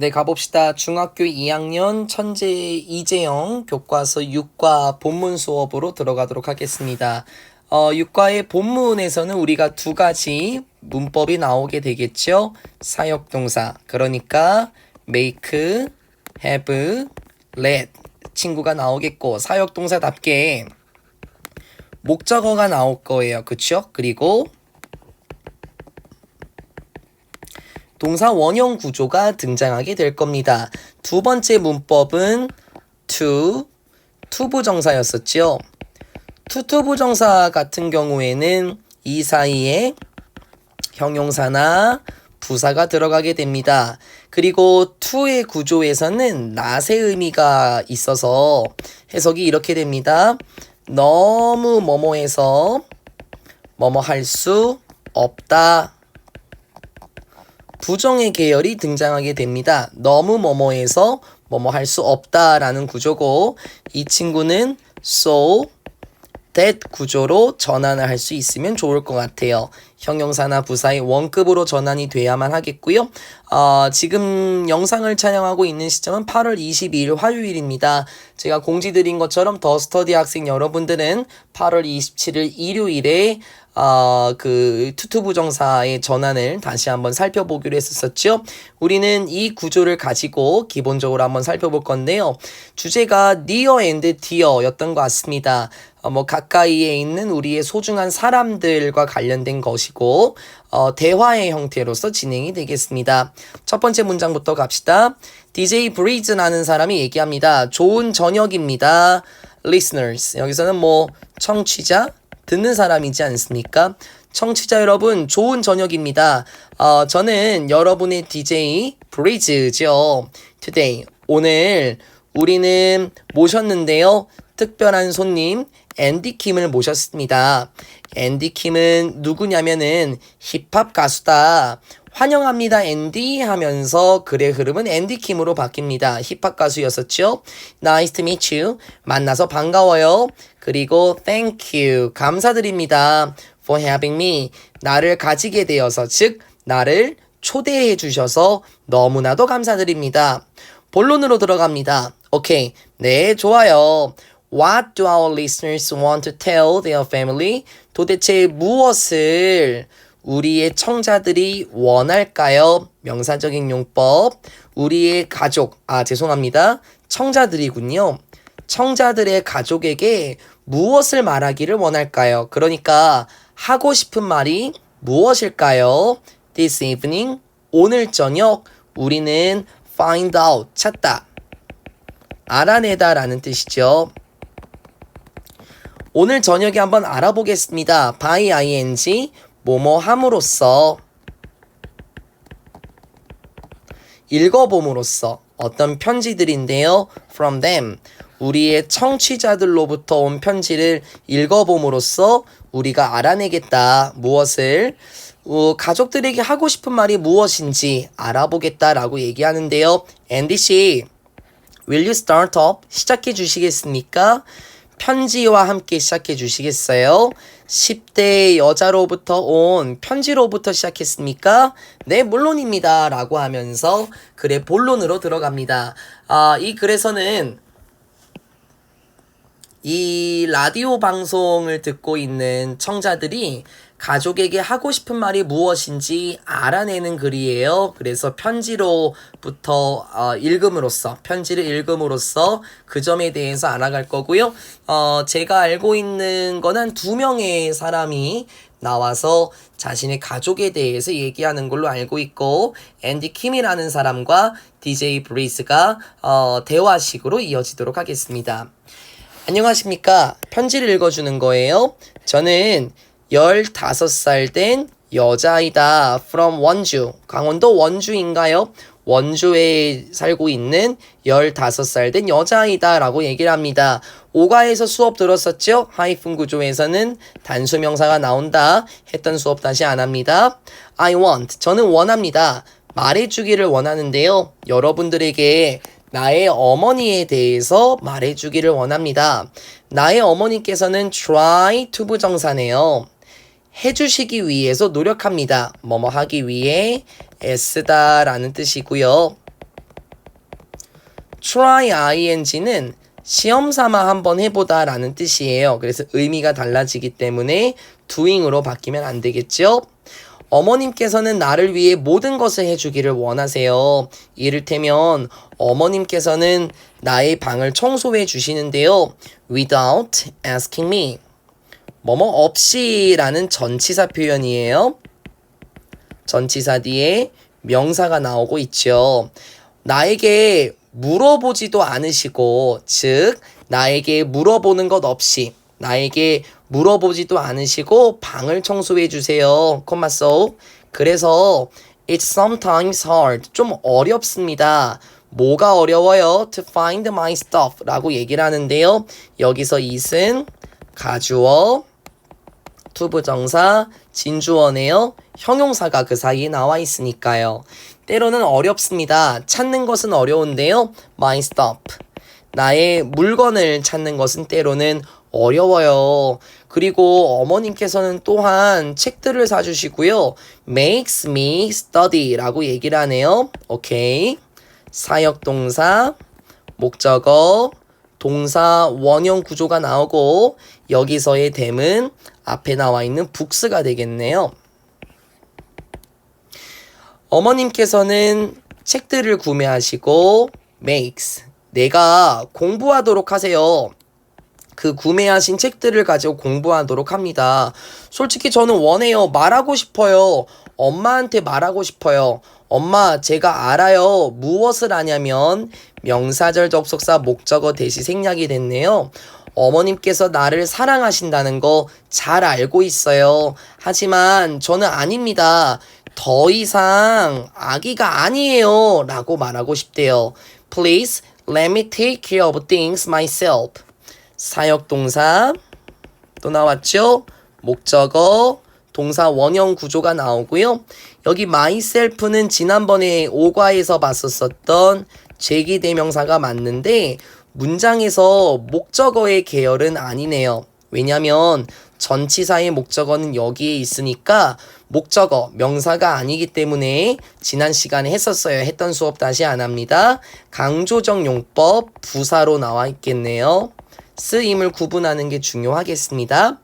네, 가봅시다. 중학교 2학년 천재 이재영 교과서 6과 본문 수업으로 들어가도록 하겠습니다. 어, 6과의 본문에서는 우리가 두 가지 문법이 나오게 되겠죠. 사역동사. 그러니까 make, have, let 친구가 나오겠고 사역동사답게 목적어가 나올 거예요. 그쵸? 그리고 동사 원형 구조가 등장하게 될 겁니다. 두 번째 문법은 to, 투부정사였었죠. 투투부정사 같은 경우에는 이 사이에 형용사나 부사가 들어가게 됩니다. 그리고 to의 구조에서는 not의 의미가 있어서 해석이 이렇게 됩니다. 너무 뭐뭐해서 뭐뭐 할 수 없다. 부정의 계열이 등장하게 됩니다. 너무 뭐뭐해서 뭐뭐 할 수 없다라는 구조고 이 친구는 so that 구조로 전환을 할 수 있으면 좋을 것 같아요. 형용사나 부사의 원급으로 전환이 돼야만 하겠고요. 어, 지금 영상을 촬영하고 있는 시점은 8월 22일 화요일입니다. 제가 공지 드린 것처럼 더 스터디 학생 여러분들은 8월 27일 일요일에 어, 그 투투부 정사의 전환을 다시 한번 살펴보기로 했었었죠. 우리는 이 구조를 가지고 기본적으로 한번 살펴볼 건데요. 주제가 near and dear였던 것 같습니다. 어, 뭐 가까이에 있는 우리의 소중한 사람들과 관련된 것이고 어, 대화의 형태로서 진행이 되겠습니다. 첫 번째 문장부터 갑시다. DJ 브리즈라는 사람이 얘기합니다. 좋은 저녁입니다. listeners. 여기서는 뭐 청취자, 듣는 사람이지 않습니까? 청취자 여러분, 좋은 저녁입니다. 어, 저는 여러분의 DJ 브리즈죠. Today, 오늘 우리는 모셨는데요. 특별한 손님, 앤디 킴을 모셨습니다. 앤디 킴은 누구냐면은 힙합 가수다. 환영합니다, 앤디 하면서 글의 흐름은 앤디 킴으로 바뀝니다. 힙합 가수였었죠. Nice to meet you. 만나서 반가워요. 그리고 thank you. 감사드립니다. for having me. 나를 가지게 되어서, 즉, 나를 초대해 주셔서 너무나도 감사드립니다. 본론으로 들어갑니다. 오케이. 네, 좋아요. What do our listeners want to tell their family? 도대체 무엇을 우리의 청자들이 원할까요? 명사적인 용법. 우리의 가족. 아, 죄송합니다. 청자들이군요. 청자들의 가족에게 무엇을 말하기를 원할까요? 그러니까 하고 싶은 말이 무엇일까요? This evening, 오늘 저녁 우리는 find out, 찾다. 알아내다 라는 뜻이죠. 오늘 저녁에 한번 알아보겠습니다. by ing, 뭐뭐 함으로써, 읽어봄으로써 어떤 편지들인데요. from them. 우리의 청취자들로부터 온 편지를 읽어봄으로써 우리가 알아내겠다. 무엇을? 어, 가족들에게 하고 싶은 말이 무엇인지 알아보겠다라고 얘기하는데요. 앤디 씨, will you start up? 시작해 주시겠습니까? 편지와 함께 시작해 주시겠어요? 10대 여자로부터 온 편지로부터 시작했습니까? 네, 물론입니다. 라고 하면서 글의 본론으로 들어갑니다. 아, 이 글에서는 이 라디오 방송을 듣고 있는 청자들이 가족에게 하고 싶은 말이 무엇인지 알아내는 글이에요. 그래서 편지로부터 어, 읽음으로써 편지를 읽음으로써 그 점에 대해서 알아갈 거고요. 어, 제가 알고 있는 거는 두 명의 사람이 나와서 자신의 가족에 대해서 얘기하는 걸로 알고 있고 앤디 킴이라는 사람과 DJ 브리스가 어, 대화식으로 이어지도록 하겠습니다. 안녕하십니까. 편지를 읽어주는 거예요. 저는 15살 된 여자이다. from 원주. 강원도 원주인가요? 원주에 살고 있는 15살 된 여자이다 라고 얘기를 합니다. 오가에서 수업 들었었죠? 하이픈 구조에서는 단수명사가 나온다 했던 수업 다시 안 합니다. I want. 저는 원합니다. 말해주기를 원하는데요. 여러분들에게 나의 어머니에 대해서 말해주기를 원합니다. 나의 어머니께서는 try to 부정사네요. 해주시기 위해서 노력합니다. 뭐뭐 하기 위해 애쓰다 라는 뜻이고요. try ing는 시험 삼아 한번 해보다 라는 뜻이에요. 그래서 의미가 달라지기 때문에 doing으로 바뀌면 안 되겠죠? 어머님께서는 나를 위해 모든 것을 해주기를 원하세요. 이를테면 어머님께서는 나의 방을 청소해 주시는데요. without asking me. 뭐뭐 없이라는 전치사 표현이에요. 전치사 뒤에 명사가 나오고 있죠. 나에게 물어보지도 않으시고, 즉, 나에게 물어보는 것 없이, 나에게 물어보지도 않으시고, 방을 청소해 주세요. 콤마 속. 그래서, it's sometimes hard. 좀 어렵습니다. 뭐가 어려워요? To find my stuff. 라고 얘기를 하는데요. 여기서 it은 가주어, 투부정사, 진주어네요. 형용사가 그 사이에 나와 있으니까요. 때로는 어렵습니다. 찾는 것은 어려운데요. My stuff. 나의 물건을 찾는 것은 때로는 어려워요. 그리고 어머님께서는 또한 책들을 사주시고요. makes me study 라고 얘기를 하네요. 오케이. 사역동사, 목적어, 동사 원형 구조가 나오고 여기서의 댐은 앞에 나와 있는 북스가 되겠네요. 어머님께서는 책들을 구매하시고 makes 내가 공부하도록 하세요. 그 구매하신 책들을 가지고 공부하도록 합니다. 솔직히 저는 원해요. 말하고 싶어요. 엄마한테 말하고 싶어요. 엄마, 제가 알아요. 무엇을 아냐면 명사절 접속사 목적어 대시 생략이 됐네요. 어머님께서 나를 사랑하신다는 거 잘 알고 있어요. 하지만 저는 아닙니다. 더 이상 아기가 아니에요. 라고 말하고 싶대요. Please let me take care of things myself. 사역동사 또 나왔죠? 목적어 동사 원형 구조가 나오고요. 여기 myself는 지난번에 오과에서 봤었었던 제기 대명사가 맞는데 문장에서 목적어의 계열은 아니네요. 왜냐면 전치사의 목적어는 여기에 있으니까 목적어, 명사가 아니기 때문에 지난 시간에 했었어요. 했던 수업 다시 안 합니다. 강조적 용법 부사로 나와 있겠네요. 쓰임을 구분하는 게 중요하겠습니다.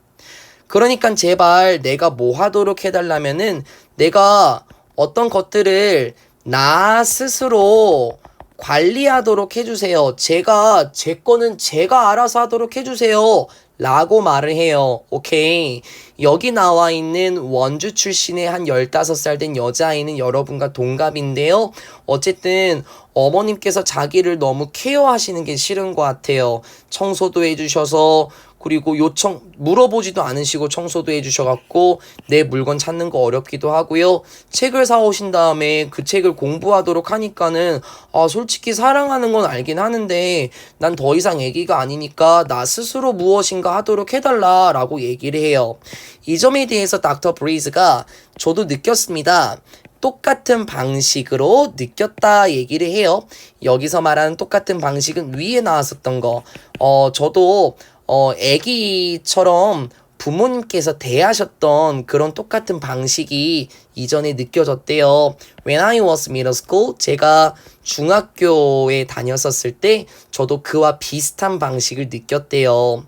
그러니까 제발 내가 뭐 하도록 해달라면은 내가 어떤 것들을 나 스스로 관리하도록 해주세요. 제가, 제 거는 제가 알아서 하도록 해주세요. 라고 말을 해요. 오케이. 여기 나와 있는 원주 출신의 한 15살 된 여자아이는 여러분과 동갑인데요. 어쨌든 어머님께서 자기를 너무 케어하시는 게 싫은 것 같아요. 청소도 해주셔서 그리고 요청 물어보지도 않으시고 청소도 해주셔갖고 내 물건 찾는 거 어렵기도 하고요. 책을 사오신 다음에 그 책을 공부하도록 하니까는 아 솔직히 사랑하는 건 알긴 하는데 난 더 이상 애기가 아니니까 나 스스로 무엇인가 하도록 해달라라고 얘기를 해요. 이 점에 대해서 닥터 브리즈가 저도 느꼈습니다. 똑같은 방식으로 느꼈다 얘기를 해요. 여기서 말하는 똑같은 방식은 위에 나왔었던 거. 어, 저도 어, 애기처럼 부모님께서 대하셨던 그런 똑같은 방식이 이전에 느껴졌대요. When I was middle school, 제가 중학교에 다녔었을 때 저도 그와 비슷한 방식을 느꼈대요.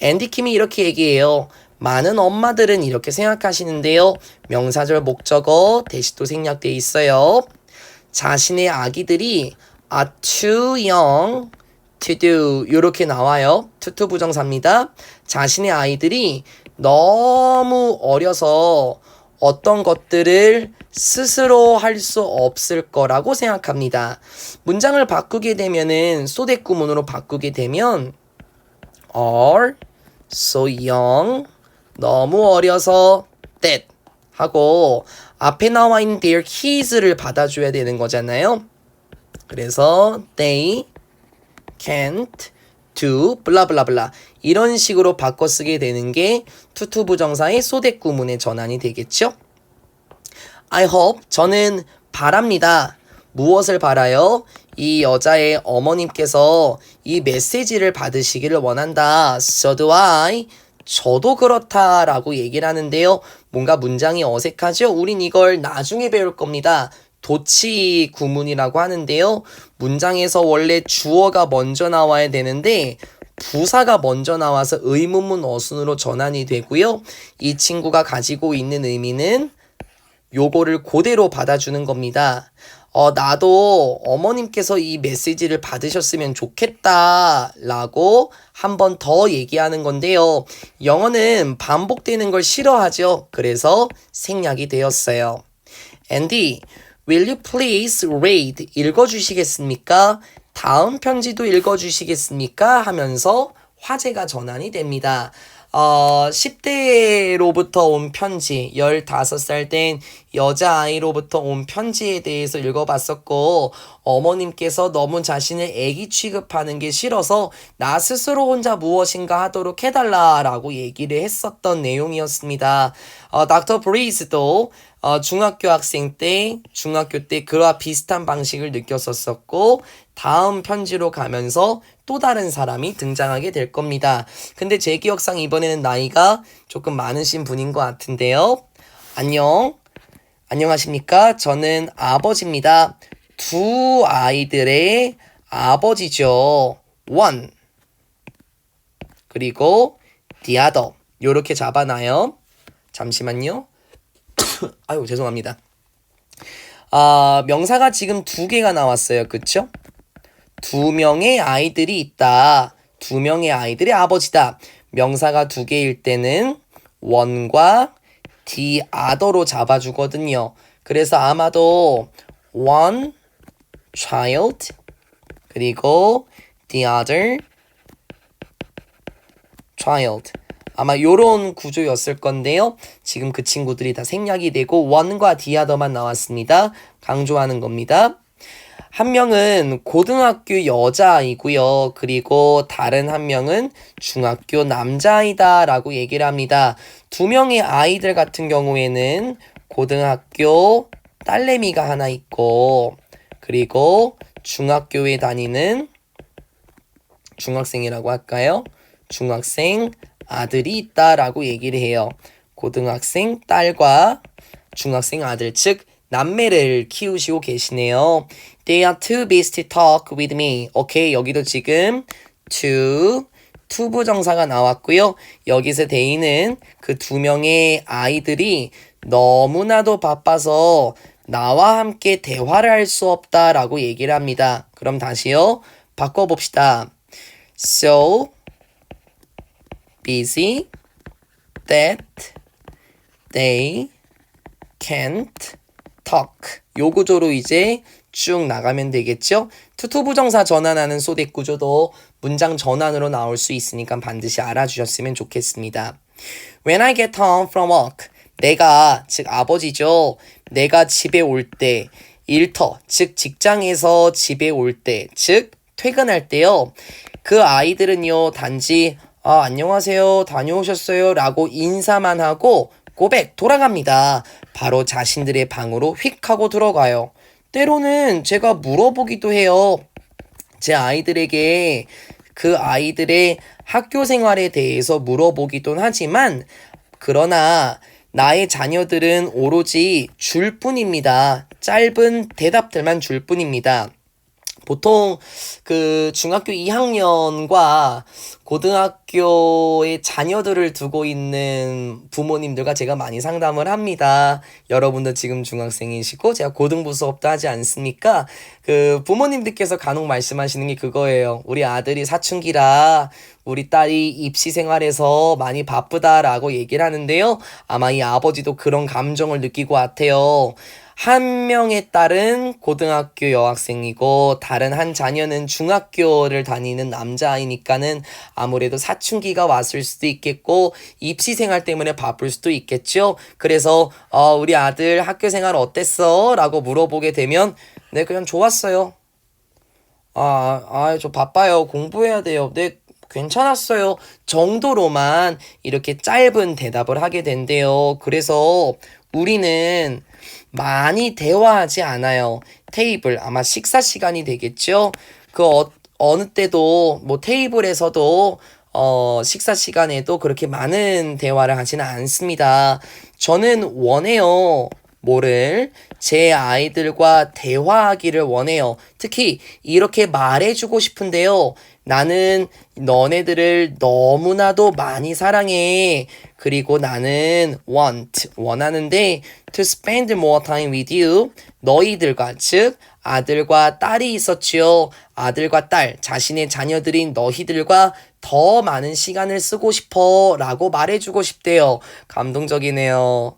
앤디 킴이 이렇게 얘기해요. 많은 엄마들은 이렇게 생각하시는데요. 명사절 목적어 대시도 생략돼 있어요. 자신의 아기들이 are too young to do 이렇게 나와요. 투투 부정사입니다. 자신의 아이들이 너무 어려서 어떤 것들을 스스로 할 수 없을 거라고 생각합니다. 문장을 바꾸게 되면은 소대 구문으로 바꾸게 되면 are so young 너무 어려서 that 하고 앞에 나와 있는 their kids를 받아줘야 되는 거잖아요. 그래서 they can't do 블라블라블라 이런 식으로 바꿔 쓰게 되는 게 투투 부정사의 소대 구문의 전환이 되겠죠. I hope 저는 바랍니다. 무엇을 바라요? 이 여자의 어머님께서 이 메시지를 받으시기를 원한다. So do I. 저도 그렇다라고 얘기를 하는데요. 뭔가 문장이 어색하죠? 우린 이걸 나중에 배울 겁니다. 도치 구문이라고 하는데요. 문장에서 원래 주어가 먼저 나와야 되는데 부사가 먼저 나와서 의문문 어순으로 전환이 되고요. 이 친구가 가지고 있는 의미는 요거를 그대로 받아주는 겁니다. 어, 나도 어머님께서 이 메시지를 받으셨으면 좋겠다. 라고 한 번 더 얘기하는 건데요. 영어는 반복되는 걸 싫어하죠. 그래서 생략이 되었어요. Andy, will you please read? 읽어주시겠습니까? 다음 편지도 읽어주시겠습니까? 하면서 화제가 전환이 됩니다. 어, 10대로부터 온 편지, 15살 된 여자아이로부터 온 편지에 대해서 읽어봤었고, 어머님께서 너무 자신을 애기 취급하는 게 싫어서 나 스스로 혼자 무엇인가 하도록 해달라라고 얘기를 했었던 내용이었습니다. 어, 닥터 브리스도 어, 중학교 학생 때, 중학교 때 그와 비슷한 방식을 느꼈었었고, 다음 편지로 가면서 또 다른 사람이 등장하게 될 겁니다. 근데 제 기억상 이번에는 나이가 조금 많으신 분인 것 같은데요. 안녕. 안녕하십니까? 저는 아버지입니다. 두 아이들의 아버지죠. one. 그리고 other. 요렇게 잡아놔요. 잠시만요. 아유, 죄송합니다. 아, 명사가 지금 두 개가 나왔어요. 그쵸? 두 명의 아이들이 있다. 두 명의 아이들의 아버지다. 명사가 두 개일 때는 one과 the other로 잡아주거든요. 그래서 아마도 one child 그리고 the other child 아마 요런 구조였을 건데요. 지금 그 친구들이 다 생략이 되고 the other만 나왔습니다. 강조하는 겁니다. 한 명은 고등학교 여자아이고요. 그리고 다른 한 명은 중학교 남자아이다라고 얘기를 합니다. 두 명의 아이들 같은 경우에는 고등학교 딸내미가 하나 있고 그리고 중학교에 다니는 중학생이라고 할까요? 중학생 아들이 있다라고 얘기를 해요. 고등학생 딸과 중학생 아들 즉 남매를 키우시고 계시네요. They are too busy to talk with me. 오케이, 여기도 지금 to 투부정사가 나왔고요. 여기서 데이는 그두 명의 아이들이 너무나도 바빠서 나와 함께 대화를 할 수 없다라고 얘기를 합니다. 그럼 다시요. 바꿔 봅시다. So busy that they can't talk. 요 구조로 이제 쭉 나가면 되겠죠? 투투부정사 전환하는 소댓 구조도 문장 전환으로 나올 수 있으니까 반드시 알아주셨으면 좋겠습니다. When I get home from work, 내가 즉 아버지죠. 내가 집에 올 때, 일터 즉 직장에서 집에 올 때, 즉 퇴근할 때요. 그 아이들은요 단지 아 안녕하세요 다녀오셨어요 라고 인사만 하고 고백 돌아갑니다. 바로 자신들의 방으로 휙 하고 들어가요. 때로는 제가 물어보기도 해요. 제 아이들에게 그 아이들의 학교 생활에 대해서 물어보기도 하지만 그러나 나의 자녀들은 오로지 줄 뿐입니다. 짧은 대답들만 줄 뿐입니다. 보통 그 중학교 2학년과 고등학교의 자녀들을 두고 있는 부모님들과 제가 많이 상담을 합니다. 여러분도 지금 중학생이시고 제가 고등부 수업도 하지 않습니까? 그 부모님들께서 간혹 말씀하시는 게 그거예요. 우리 아들이 사춘기라 우리 딸이 입시 생활에서 많이 바쁘다라고 얘기를 하는데요. 아마 이 아버지도 그런 감정을 느끼고 같아요. 한 명의 딸은 고등학교 여학생이고 다른 한 자녀는 중학교를 다니는 남자아이니까는 아무래도 사춘기가 왔을 수도 있겠고 입시 생활 때문에 바쁠 수도 있겠죠. 그래서 어, 우리 아들 학교 생활 어땠어? 라고 물어보게 되면 네 그냥 좋았어요. 아, 아, 저 바빠요. 공부해야 돼요. 네, 괜찮았어요. 정도로만 이렇게 짧은 대답을 하게 된대요. 그래서 우리는 많이 대화하지 않아요. 테이블 아마 식사 시간이 되겠죠. 그 어, 어느 때도 뭐 테이블에서도 어, 식사 시간에도 그렇게 많은 대화를 하지는 않습니다. 저는 원해요. 뭐를 제 아이들과 대화하기를 원해요. 특히 이렇게 말해주고 싶은데요. 나는 너네들을 너무나도 많이 사랑해. 그리고 나는 want, 원하는데 to spend more time with you. 너희들과, 즉, 아들과 딸이 있었지요. 아들과 딸, 자신의 자녀들인 너희들과 더 많은 시간을 쓰고 싶어. 라고 말해주고 싶대요. 감동적이네요.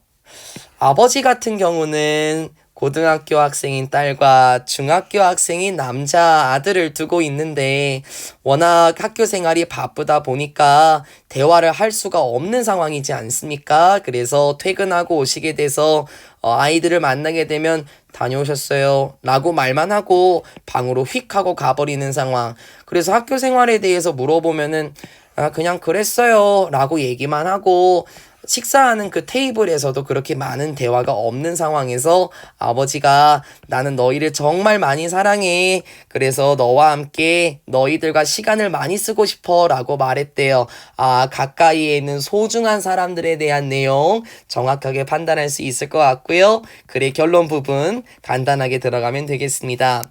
아버지 같은 경우는 고등학교 학생인 딸과 중학교 학생인 남자 아들을 두고 있는데 워낙 학교 생활이 바쁘다 보니까 대화를 할 수가 없는 상황이지 않습니까? 그래서 퇴근하고 오시게 돼서 어, 아이들을 만나게 되면 다녀오셨어요. 라고 말만 하고 방으로 휙 하고 가버리는 상황. 그래서 학교 생활에 대해서 물어보면은 아, 그냥 그랬어요. 라고 얘기만 하고 식사하는 그 테이블에서도 그렇게 많은 대화가 없는 상황에서 아버지가 나는 너희를 정말 많이 사랑해. 그래서 너와 함께 너희들과 시간을 많이 쓰고 싶어. 라고 말했대요. 아, 가까이에 있는 소중한 사람들에 대한 내용 정확하게 판단할 수 있을 것 같고요. 그래, 결론 부분 간단하게 들어가면 되겠습니다.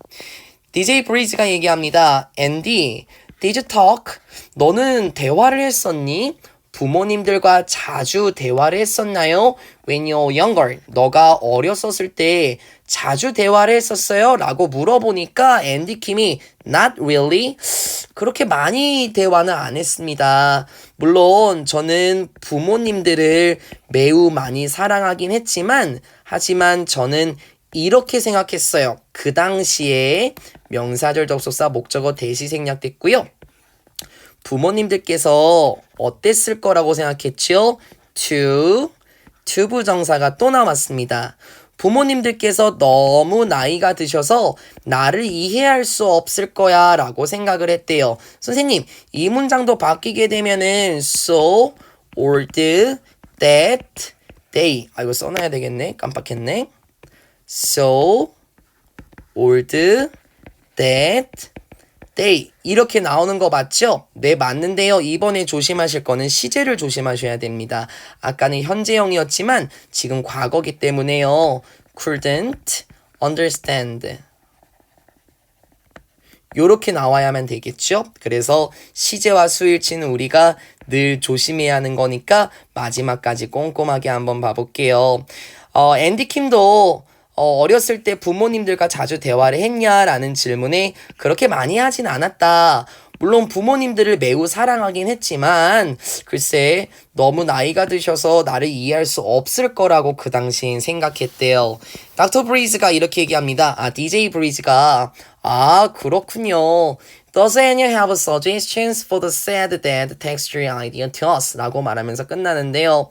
DJ 브리즈가 얘기합니다. 앤디, did you talk? 너는 대화를 했었니? 부모님들과 자주 대화를 했었나요? When you're younger, 너가 어렸었을 때 자주 대화를 했었어요? 라고 물어보니까 앤디 킴이 not really 그렇게 많이 대화는 안 했습니다. 물론 저는 부모님들을 매우 많이 사랑하긴 했지만 하지만 저는 이렇게 생각했어요. 그 당시에 명사절 접속사 목적어 대시 생략됐고요. 부모님들께서 어땠을 거라고 생각했지요? to, to 부정사가 또 나왔습니다. 부모님들께서 너무 나이가 드셔서 나를 이해할 수 없을 거야 라고 생각을 했대요. 선생님, 이 문장도 바뀌게 되면은 so old that they 아 이거 써놔야 되겠네. 깜빡했네. so old that they 이렇게 나오는 거 맞죠? 네 맞는데요. 이번에 조심하실 거는 시제를 조심하셔야 됩니다. 아까는 현재형이었지만 지금 과거기 때문에요. couldn't understand 요렇게 나와야만 되겠죠? 그래서 시제와 수일치는 우리가 늘 조심해야 하는 거니까 마지막까지 꼼꼼하게 한번 봐볼게요. 어, 앤디 킴도 어, 어렸을 때 부모님들과 자주 대화를 했냐라는 질문에 그렇게 많이 하진 않았다. 물론 부모님들을 매우 사랑하긴 했지만 글쎄 너무 나이가 드셔서 나를 이해할 수 없을 거라고 그 당시엔 생각했대요. 닥터 브리즈가 이렇게 얘기합니다. 아 DJ 브리즈가 아 그렇군요. Does anyone have suggestions for the sad dad texture idea to us? 라고 말하면서 끝나는데요.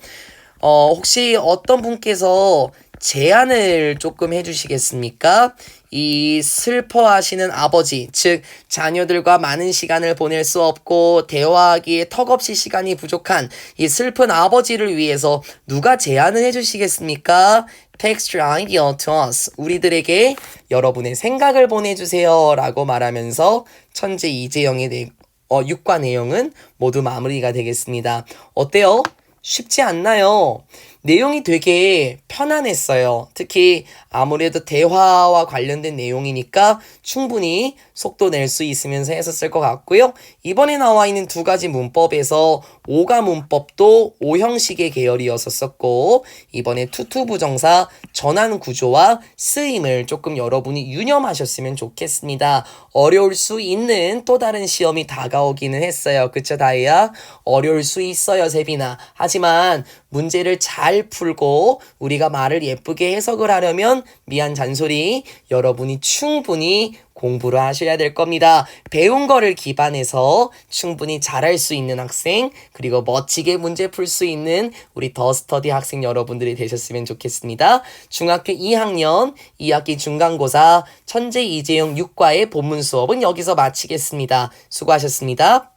어, 혹시 어떤 분께서 제안을 조금 해주시겠습니까? 이 슬퍼하시는 아버지, 즉, 자녀들과 많은 시간을 보낼 수 없고, 대화하기에 턱없이 시간이 부족한 이 슬픈 아버지를 위해서 누가 제안을 해주시겠습니까? Text idea to us. 우리들에게 여러분의 생각을 보내주세요. 라고 말하면서 천재 이재영의 내, 어, 육과 내용은 모두 마무리가 되겠습니다. 어때요? 쉽지 않나요? 내용이 되게 편안했어요. 특히 아무래도 대화와 관련된 내용이니까 충분히 속도 낼 수 있으면서 했었을 것 같고요. 이번에 나와 있는 두 가지 문법에서 오가 문법도 오형식의 계열이었었고 이번에 투투부 정사 전환 구조와 쓰임을 조금 여러분이 유념하셨으면 좋겠습니다. 어려울 수 있는 또 다른 시험이 다가오기는 했어요. 그쵸 다이야? 어려울 수 있어요 세빈아. 하지만 문제를 잘 풀고 우리가 말을 예쁘게 해석을 하려면 미안 잔소리 여러분이 충분히 공부를 하셔야 될 겁니다. 배운 거를 기반해서 충분히 잘할 수 있는 학생, 그리고 멋지게 문제 풀 수 있는 우리 더 스터디 학생 여러분들이 되셨으면 좋겠습니다. 중학교 2학년 2학기 중간고사 천재 이재용 6과의 본문 수업은 여기서 마치겠습니다. 수고하셨습니다.